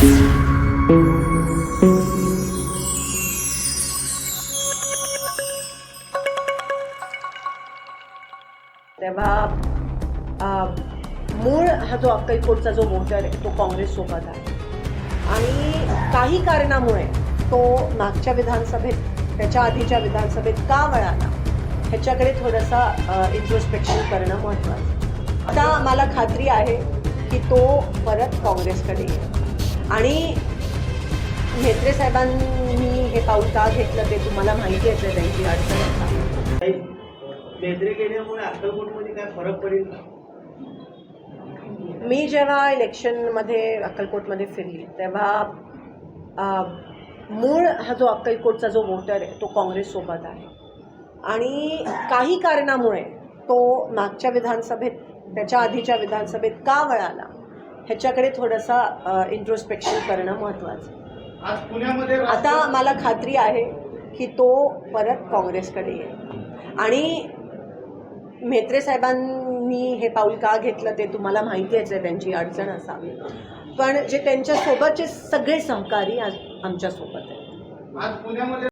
तेव्हा मूळ हा जो अक्कलकोटचा जो मोर्चा आहे तो काँग्रेससोबत आहे. आणि काही कारणामुळे तो मागच्या विधानसभेत त्याच्या आधीच्या विधानसभेत का वळाला? ह्याच्याकडे थोडंसा इंट्रोस्पेक्शन करणं महत्त्वाचं आता मला खात्री आहे की तो परत काँग्रेसकडे येईल. आणि म्हेत्रे साहेबांनी हे पाऊल का घेतलं ते तुम्हाला माहिती आहे त्यांची अडचण मेत्रे केल्यामुळे अक्कलकोटमध्ये काय फरक पडेल? मी जेव्हा इलेक्शनमध्ये अक्कलकोटमध्ये फिरली तेव्हा मूळ हा जो अक्कलकोटचा जो वोटर आहे तो काँग्रेससोबत आहे. आणि काही कारणामुळे तो मागच्या विधानसभेत त्याच्या आधीच्या विधानसभेत का वळाला? ह्याच्याकडे थोडंसा इंट्रोस्पेक्शन करणं महत्त्वाचं आज पुण्यामध्ये आता मला खात्री आहे की तो परत काँग्रेसकडे येईल. आणि म्हेत्रे साहेबांनी हे पाऊल का घेतलं ते तुम्हाला माहिती आहे त्यांची अडचण असावी. पण जे त्यांच्यासोबतचे सगळे सहकारी आज आमच्यासोबत आहेत. आज पुण्यामध्ये